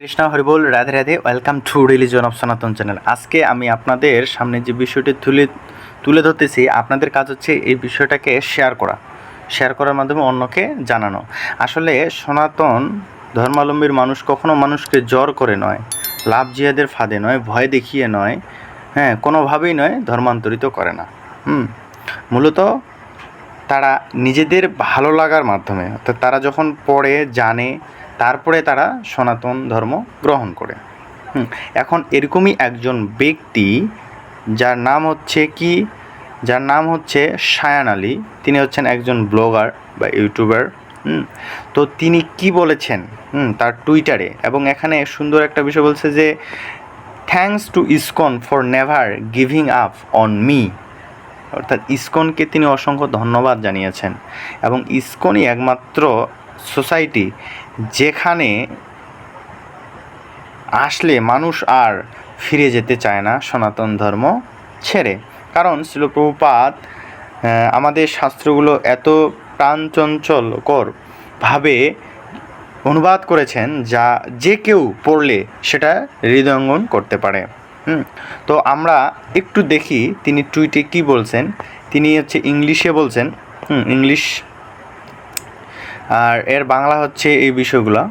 Krishna Haribol Radhe Radhe welcome to religion of Sanatan channel আজকে আমি আপনাদের সামনে যে বিষয়টি তুলে তুলে ধরতেছি, আপনাদের কাজ হচ্ছে এই বিষয়টাকে শেয়ার করা। শেয়ার করার মাধ্যমে অন্যকে জানানো। আসলে সনাতন ধর্মাবলম্বীর মানুষ কখনো মানুষকে জ্বর করে নয়, লাভ জিহাদের ফাঁদে নয়, ভয় দেখিয়ে নয় হ্যাঁ কোনোভাবেই নয়, ধর্মান্তরিত করে না। হুম, মূলত তারা নিজেদের ভালো লাগার মাধ্যমে, অর্থাৎ তারা যখন পড়ে, জানে তারপরে তারা সনাতন ধর্ম গ্রহণ করে। এখন এরকমই একজন ব্যক্তি যার নাম হচ্ছে কি? যার নাম হচ্ছে সায়ান আলী। তিনি হচ্ছেন একজন ব্লগার বা ইউটিউবার। তো তিনি কি বলেছেন? তার টুইটারে। এবং এখানে সুন্দর একটা বিষয় বলছে যে thanks to ISKCON for never giving up on me অর্থাৎ ইসকনকে তিনি অসংখ্য ধন্যবাদ জানিয়েছেন। এবং ইসকনই একমাত্র সোসাইটি যেখানে আসলে মানুষ আর ফিরে যেতে চায় না সনাতন ধর্ম ছেড়ে। কারণ শিলপ্রভুপাত আমাদের শাস্ত্রগুলো এত প্রাণচঞ্চলকর ভাবে অনুবাদ করেছেন যা যে কেউ পড়লে সেটা হৃদয়ঙ্গন করতে পারে। হুম, তো আমরা একটু দেখি তিনি টুইটে কি বলছেন। তিনি হচ্ছে ইংলিশে বলছেন। হুম, ইংলিশ আর এর বাংলা হচ্ছে এই বিষয়গুলো।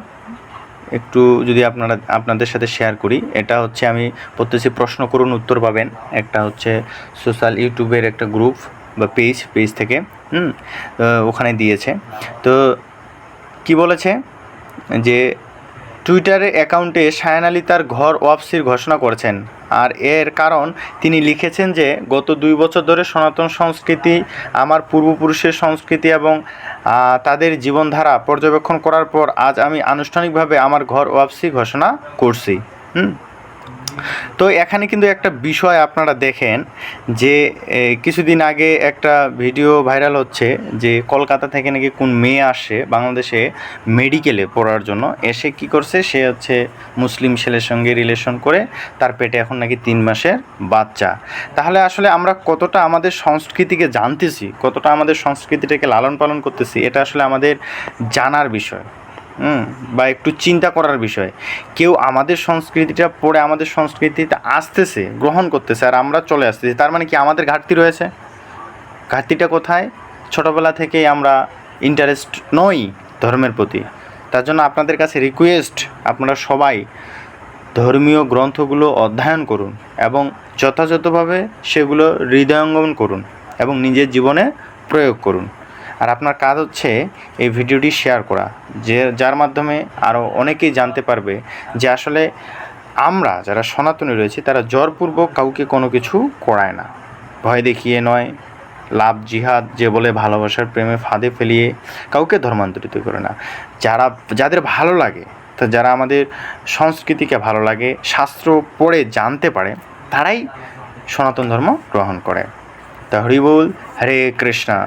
একটু যদি আপনারা, আপনাদের সাথে শেয়ার করি, এটা হচ্ছে আমি প্রত্যেকটি প্রশ্ন করুন, উত্তর পাবেন। একটা হচ্ছে সোশ্যাল ইউটিউবের একটা গ্রুপ বা পেজ পেজ থেকে, হুম ওখানে দিয়েছে। তো কি বলেছে? যে টুইটারে অ্যাকাউন্টে সায়ান আলী তার ঘর ওয়াপসির ঘোষণা করেছেন। আর এর কারণ, তিনি লিখেছেন যে, গত দুই বছর ধরে সনাতন সংস্কৃতি, আমার পূর্বপুরুষের সংস্কৃতি এবং তাদের জীবনধারা পর্যবেক্ষণ করার পর আজ আমি আনুষ্ঠানিকভাবে আমার ঘর ওয়াপসি ঘোষণা করছি। হুম? তো এখানে কিন্তু একটা বিষয় আপনারা দেখেন যে কিছুদিন আগে একটা ভিডিও ভাইরাল হচ্ছে যে, কলকাতা থেকে নাকি কোন মেয়ে আসে বাংলাদেশে মেডিকেলে পড়ার জন্য। এসে কি করছে? সে হচ্ছে মুসলিম ছেলের সঙ্গে রিলেশন করে, তার পেটে এখন নাকি তিন মাসের বাচ্চা। তাহলে আসলে আমরা কতটা আমাদের সংস্কৃতিকে জানতেছি, কতটা আমাদের সংস্কৃতিটাকে লালন পালন করতেছি, এটা আসলে আমাদের জানার বিষয়। বা একটু চিন্তা করার বিষয়। কেউ আমাদের সংস্কৃতিটা পড়ে আমাদের সংস্কৃতিতে আসতেছে, গ্রহণ করতেছে আর আমরা চলে আসতেছি, তার মানে কি আমাদের ঘাটতি রয়েছে? ঘাটতিটা কোথায়? ছোটোবেলা থেকেই আমরা ইন্টারেস্ট নই ধর্মের প্রতি। তার জন্য আপনাদের কাছে রিকোয়েস্ট আপনারা সবাই ধর্মীয় গ্রন্থগুলো অধ্যয়ন করুন এবং যথাযথভাবে সেগুলো হৃদয়ঙ্গম করুন এবং নিজের জীবনে প্রয়োগ করুন। আর আপনার কাজ হচ্ছে এই ভিডিওটি শেয়ার করা, যে যার মাধ্যমে আরও অনেকেই জানতে পারবে যে আসলে আমরা যারা সনাতনী রয়েছি, তারা জোরপূর্বক কাউকে কোনো কিছু করায় না। ভয় দেখিয়ে নয়, লাভ, জিহাদ, যে বলে ভালোবাসার প্রেমে ফাঁদে ফেলিয়ে কাউকে ধর্মান্তরিত করে না। যারা, যাদের ভালো লাগে, তো যারা আমাদের সংস্কৃতিকে ভালো লাগে, শাস্ত্র পড়ে জানতে পারে, তারাই সনাতন ধর্ম গ্রহণ করে। তা হরি বল, হরে কৃষ্ণা।